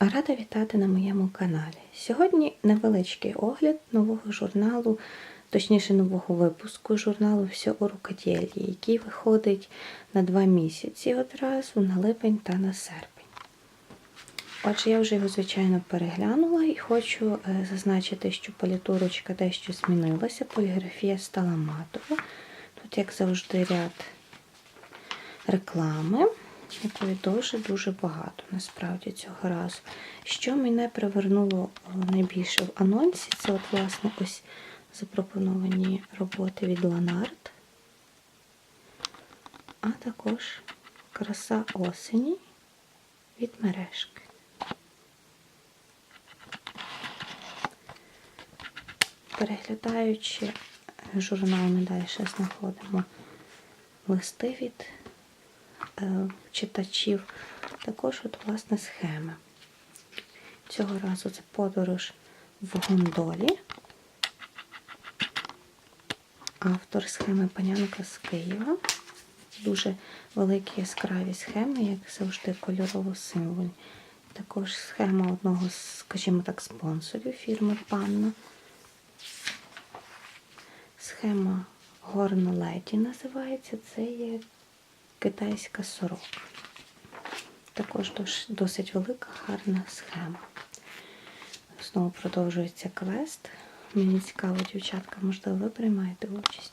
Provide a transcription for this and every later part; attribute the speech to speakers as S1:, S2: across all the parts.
S1: Рада вітати на моєму каналі. Сьогодні невеличкий огляд нового журналу, точніше нового випуску журналу «Все у рукоділлі», який виходить на два місяці одразу на липень та на серпень. Отже, я вже його, звичайно, переглянула і хочу е, зазначити, що політурочка дещо змінилася, поліграфія стала матова. Тут, як завжди, ряд реклами, якої дуже-дуже багато насправді цього разу. Що мене привернуло найбільше в анонсі, це от, власне, ось запропоновані роботи від Ланард, а також краса осені від мережки. Переглядаючи журнал, ми далі знаходимо листи від е, читачів, також от, власне, схеми. Цього разу це подорож в гондолі. Автор схеми Панянка з Києва. Дуже великі яскраві схеми, як завжди, кольорово символьні. Також схема одного, скажімо так, спонсорів фірми Панна. Схема Горно Леді називається. Це є китайська сорока. Також досить велика, гарна схема. Знову продовжується квест. Мені цікаво, дівчатка, можливо, ви приймаєте участь.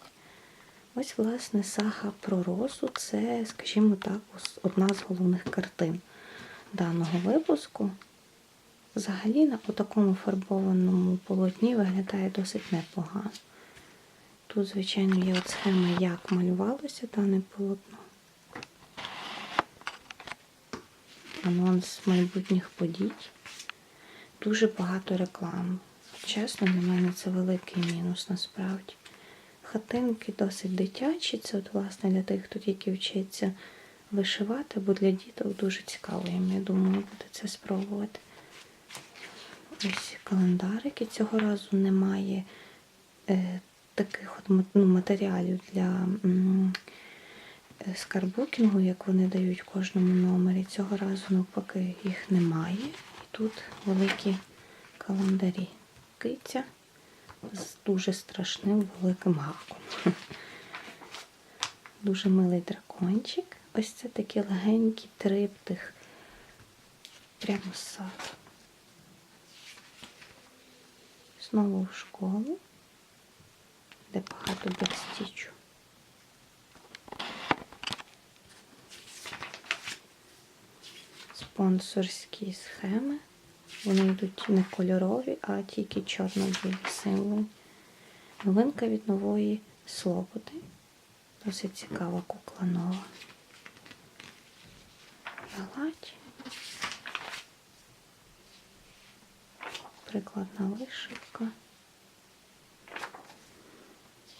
S1: Ось, власне, сага про росу це, скажімо так, одна з головних картин даного випуску. Взагалі на такому фарбованому полотні виглядає досить непогано. Тут, звичайно, є от схема, як малювалося дане полотно. Анонс майбутніх подій. Дуже багато реклами. Чесно, для мене це великий мінус насправді. Хатинки досить дитячі, це от, власне, для тих, хто тільки вчиться вишивати, бо для діток дуже цікаво їм, я думаю, буде це спробувати. Ось календарики. Цього разу немає е, таких от ну, матеріалів для м, скарбукінгу, як вони дають кожному номері. Цього разу навпаки їх немає. І тут великі календарі. Киця з дуже страшним великим гаком. Дуже милий дракончик. Ось це такий легенький триптих прямо з саду. Знову в школу, де багато берстічу. Спонсорські схеми. Вони йдуть не кольорові, а тільки чорно-білі символи. Новинка від нової Слободи. Досить цікава кукла нова. Гладь. Прикладна вишивка.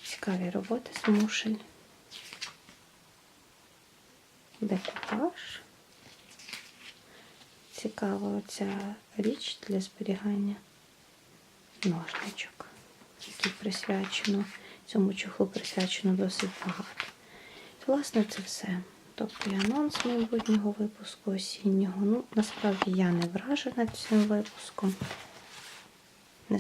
S1: Цікаві роботи з мушель. Декупаж. Цікава оця річ для зберігання ножничок, які присвячено, цьому чохлу присвячено досить багато. Власне, це все. Тобто і анонс майбутнього випуску осіннього. Ну, насправді я не вражена цим випуском. Не,